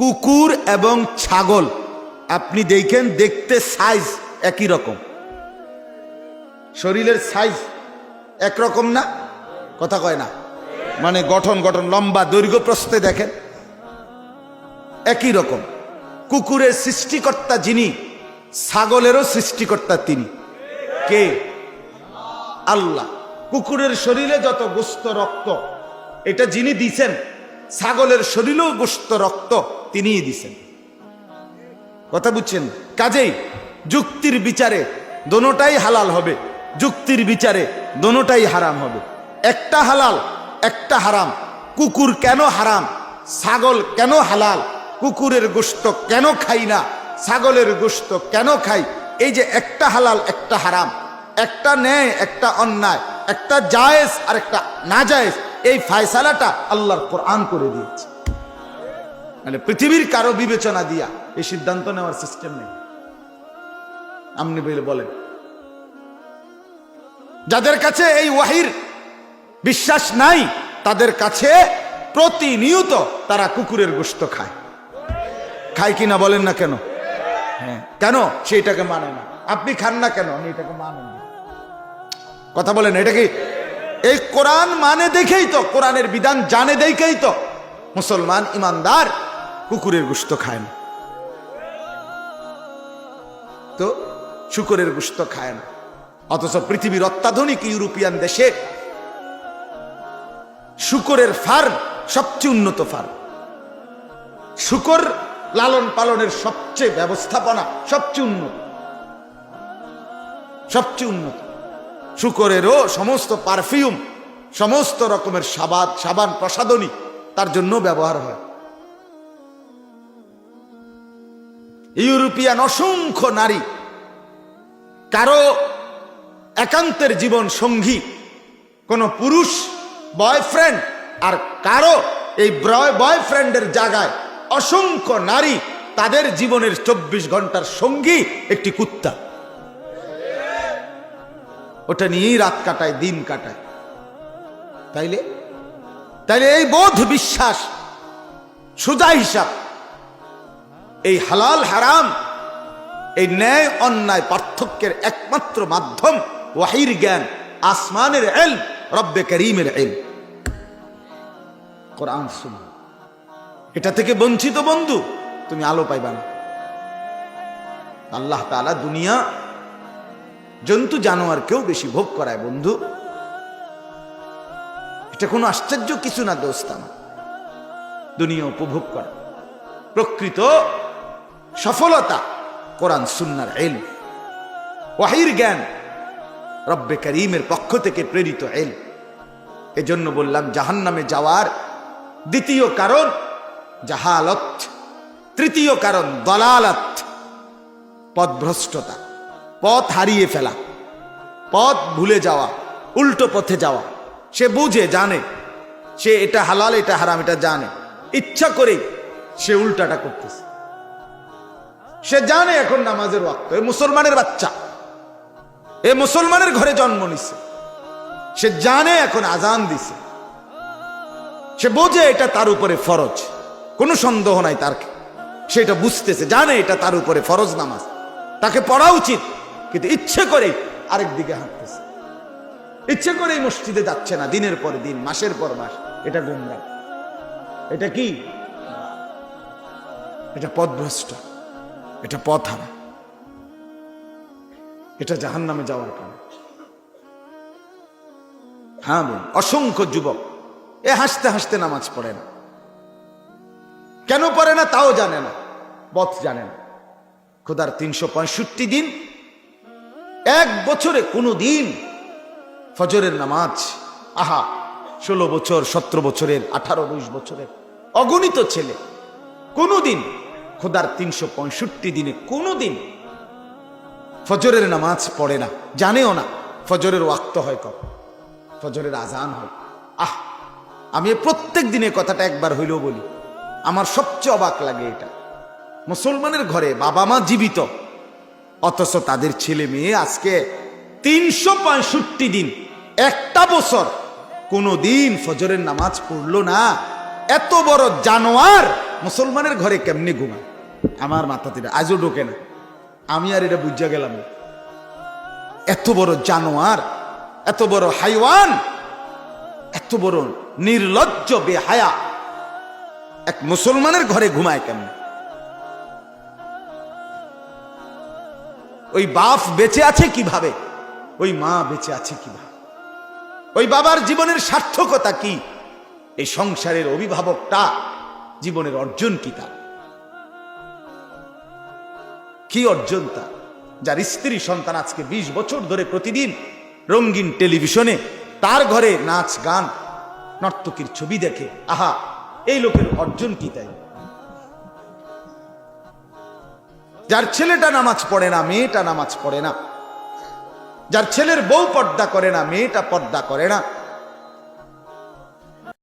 কুকুর এবং ছাগল। আপনি দেখেন, দেখতে সাইজ একই রকম। শরীরের সাইজ একরকম না? কথা কয় না। মানে গঠন গঠন, লম্বা, দৈর্ঘ্য প্রস্তে দেখেন, একই রকম। কুকুরের সৃষ্টিকর্তা যিনি, ছাগলেরও সৃষ্টিকর্তা তিনি। কে? আল্লাহ। কুকুরের শরীরে যত গোস্ত রক্ত, এটা যিনি দিছেন, ছাগলের শরীরেও গোস্ত রক্ত। তিনিই দিছেন। কথা বুঝছেন? কাজেই যুক্তির বিচারে দোনোটাই হালাল হবে। যুক্তির বিচারে দোনোটাই হারাম হবে। একটা হালাল, একটা হারাম। কুকুর কেন হারাম? ছাগল কেন হালাল? কুকুরের গোস্ত কেন খাই না? ছাগলের গোস্ত কেন খাই? এই যে একটা হালাল, একটা হারাম। একটা ন্যায়, একটা অন্যায়। একটা জায়েজ আর একটা না জায়েজ এই ফায়সালাটা আল্লাহর কোরআন করে দিয়েছে। মানে পৃথিবীর কারও বিবেচনা দিয়া এই সিদ্ধান্ত নেওয়ার সিস্টেম নেই। আপনি বলে বলেন। যাদের কাছে এই ওয়াহির বিশ্বাস নাই, তাদের কাছে প্রতিনিয়ত তারা কুকুরের গোস্ত খায়। খায় কিনা বলেন না কেন? হ্যাঁ। কেন? সেইটাকে মানে না। আপনি খান না কেন? আমি এটাকে মানেন না। কথা বলেন, এটা কি? এই কোরআন মানে দেখেই তো, কোরআনের বিধান জানে দেখেই তো। মুসলমান, ইমানদার কুকুরের গুস্ত খায় না। তো শুকরের গুস্ত খায় না। অথচ পৃথিবীর অত্যাধুনিক ইউরোপিয়ান দেশে শুকরের ফার্ম সবচেয়ে উন্নত ফার্ম। শুকর লালন পালনের সবচেয়ে ব্যবস্থাপনা সবচেয়ে উন্নত। সবচেয়ে উন্নত। শুকরেরও সমস্ত পারফিউম, সমস্ত রকমের সাবাদ সাবান প্রসাধনী তার জন্য ব্যবহার হয়। ইউরোপিয়ান অসংখ্য নারী, কারও একান্তের জীবন সঙ্গী, কোন পুরুষ বয়ফ্রেন্ড আর কারও এই বয়ফ্রেন্ডের জায়গায় অসংখ্য নারী, তাদের জীবনের চব্বিশ ঘণ্টার সঙ্গী একটি কুত্তা। ওটা নিয়েই রাত কাটায়, দিন কাটায়। তাইলে? তাইলে এই বোধ বিশ্বাস, সোজা হিসাব এই হালাল হারাম, এই ন্যায় অন্যায় পার্থক্যের একমাত্র মাধ্যম ওয়াহির জ্ঞান, আসমানের এল রব্বে করিমের এল কোরআন শুন। এটা থেকে বঞ্চিত বন্ধু তুমি আলো পাইবা না। আল্লাহ তালা দুনিয়া জন্তু জানোয়ারকেও বেশি ভোগ করায় বন্ধু। এটা কোনো আশ্চর্য কিছু না দোস্তান দুনিয়া উপভোগ করা। প্রকৃত সফলতা, কোরআন, সুন্নার এল ওয়াহির জ্ঞান, রব্বে করিমের পক্ষ থেকে প্রেরিত এল এজন্য বললাম, জাহান্নামে যাওয়ার দ্বিতীয় কারণ জাহালত, তৃতীয় কারণ দলালত, পথভ্রষ্টতা, পথ হারিয়ে ফেলা, পথ ভুলে যাওয়া, উল্টো পথে যাওয়া। সে বুঝে, জানে, সে এটা হালাল, এটা হারাম, এটা জানে। ইচ্ছা করে সে উল্টাটা করতেছে। সে জানে এখন নামাজের ওয়াক্ত। এ মুসলমানের বাচ্চা। এ মুসলমানের ঘরে জন্ম নিছে। সে জানে এখন আজান দিছে। সে বোঝে এটা তার উপরে ফরজ। কোনো সন্দেহ নাই তার। সেটা বুঝতেছে, জানে এটা তার উপরে ফরজ নামাজ। তাকে পড়া উচিত, কিন্তু ইচ্ছে করে আরেক দিকে হাঁটতেছে। ইচ্ছে করে এই মসজিদে যাচ্ছে না, দিনের পর দিন, মাসের পর মাস। এটা গুমরা এটা কি? এটা পথভ্রষ্ট এটা পথ হারা। এটা জাহান নামে যাওয়ার কারণ। হ্যাঁ অসংখ্য যুবক এ হাসতে হাসতে নামাজ পড়ে না। কেন পড়ে না তাও জানে না, পথ জানে না। খোদার তিনশো পঁয়ষট্টি দিন, এক বছরে কোনো দিন ফজরের নামাজ, আহা, ষোলো বছর, সতেরো বছরের, আঠারো, উনিশ বছরের অগণিত ছেলে কোনোদিন খোদার তিনশো পঁয়ষট্টি দিনে কোনো দিন ফজরের নামাজ পড়ে না। জানেও না ফজরের ওয়াক্ত হয় কখন। ফজরের আজান হয়। আহ, আমি প্রত্যেক দিনে কথাটা একবার হইলেও বলি, আমার সবচেয়ে অবাক লাগে এটা। মুসলমানের ঘরে বাবা মা জীবিত, অথচ তাদের ছেলে মেয়ে আজকে তিনশো পঁয়ষট্টি দিন, একটা বছর কোনো দিন ফজরের নামাজ পড়ল না। এত বড় জানোয়ার মুসলমানের ঘরে কেমনি ঘুমায়? আমার মাথাতে এটা আজও ঢোকে না। আমি আর এটা বুঝা গেলাম এত বড় জানোয়ার, এত বড় হাইওয়ান, এত বড় নির্লজ্জ, বেহায়া, এক মুসলমানের ঘরে ঘুমায় কেমন? ওই বাপ বেঁচে আছে কীভাবে? ওই মা বেঁচে আছে কীভাবে? ওই বাবার জীবনের সার্থকতা কি? এই সংসারের অভিভাবকটা জীবনের অর্জন কি তার কি অর্জন তার যার স্ত্রী সন্তান আজকে ২০ বছর ধরে প্রতিদিন রঙিন টেলিভিশনে, তার ঘরে নাচ, গান, নর্তকীর ছবি দেখে। আহা, এই লোকের অর্জন কি তাই? যার ছেলেটা নামাজ পড়ে না, মেয়েটা নামাজ পড়ে না। যার ছেলের বউ পর্দা করে না, মেয়েটা পর্দা করে না।